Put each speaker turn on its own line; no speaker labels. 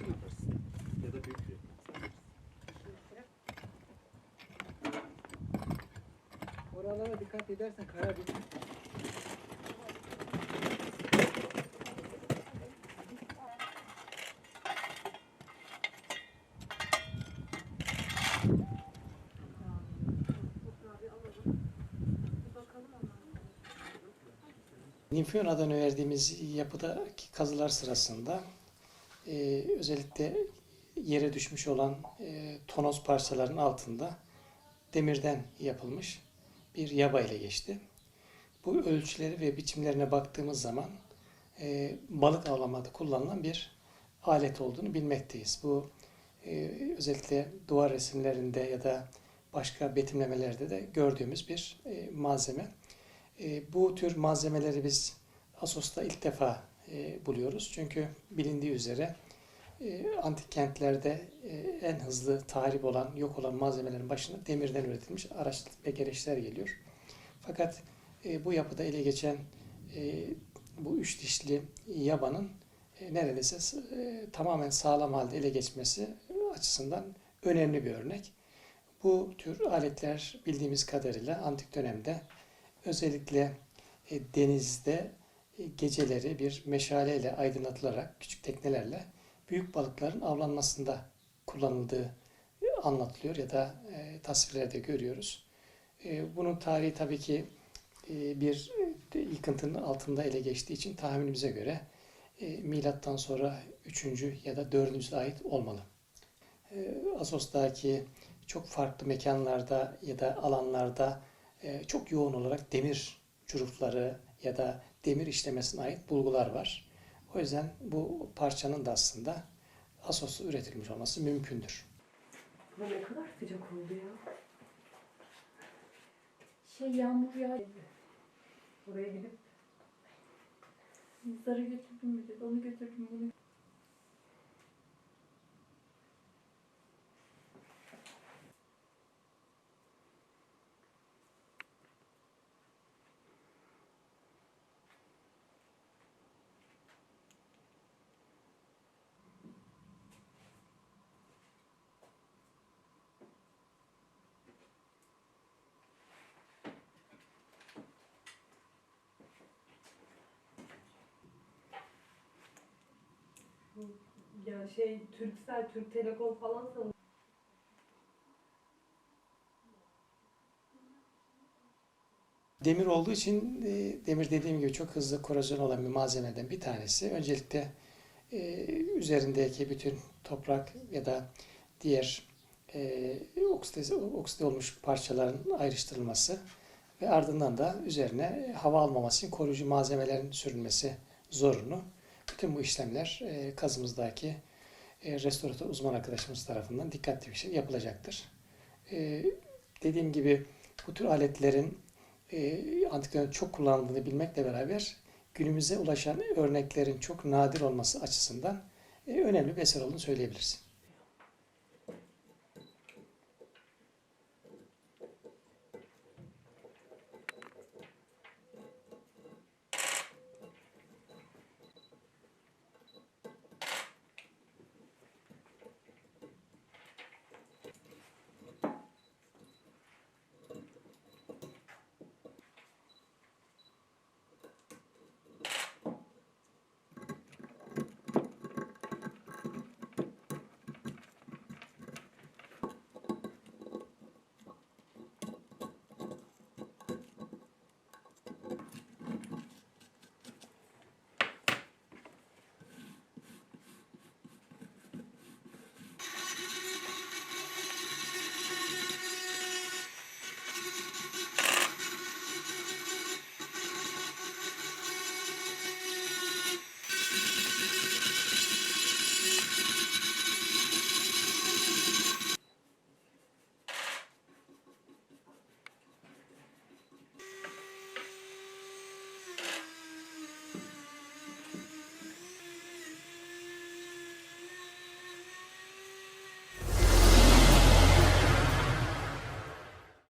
için alırsın. Ya da büyük bir
Oralara dikkat edersen kara bir Limfiyona'dan önerdiğimiz yapıdaki kazılar sırasında e, özellikle yere düşmüş olan e, tonoz parçaların altında demirden yapılmış bir yaba ile geçti. Bu ölçüleri ve biçimlerine baktığımız zaman e, balık avlamada kullanılan bir alet olduğunu bilmekteyiz. Bu e, özellikle duvar resimlerinde ya da başka betimlemelerde de gördüğümüz bir e, malzeme. E, bu tür malzemeleri biz Asos'ta ilk defa e, buluyoruz. Çünkü bilindiği üzere e, antik kentlerde e, en hızlı tahrip olan, yok olan malzemelerin başında demirden üretilmiş araç ve gereçler geliyor. Fakat bu yapıda ele geçen bu üç dişli yabanın neredeyse tamamen sağlam halde ele geçmesi açısından önemli bir örnek. Bu tür aletler bildiğimiz kadarıyla antik dönemde özellikle denizde geceleri bir meşaleyle aydınlatılarak küçük teknelerle büyük balıkların avlanmasında kullanıldığı e, anlatılıyor ya da e, tasvirlerde görüyoruz. E, bunun tarihi tabii ki e, bir e, yıkıntının altında ele geçtiği için tahminimize göre e, milattan sonra 3. ya da 4. ait olmalı. E, Asos'taki çok farklı mekanlarda ya da alanlarda e, çok yoğun olarak demir çurufları ya da demir işlemesine ait bulgular var. O yüzden bu parçanın da aslında Asos'ta üretilmiş olması mümkündür.
Bu ne kadar sıcak oldu ya.
Şey yağmur yağ.
Buraya gidip
Zarı götürdüm bir de. Onu götürdüm bunu.
Ya şey Türksel, Türk Telekom falan sanırım.
Demir olduğu için e, demir dediğim gibi çok hızlı korozyon olan bir malzemeden bir tanesi. Öncelikle e, üzerindeki bütün toprak ya da diğer e, okside, okside olmuş parçaların ayrıştırılması ve ardından da üzerine hava almaması için koruyucu malzemelerin sürülmesi zorunlu. Bütün bu işlemler e, kazımızdaki e, restoratör uzman arkadaşımız tarafından dikkatli bir şey yapılacaktır. E, dediğim gibi bu tür aletlerin e, antik dönemde çok kullanıldığını bilmekle beraber günümüze ulaşan örneklerin çok nadir olması açısından e, önemli bir eser olduğunu söyleyebiliriz.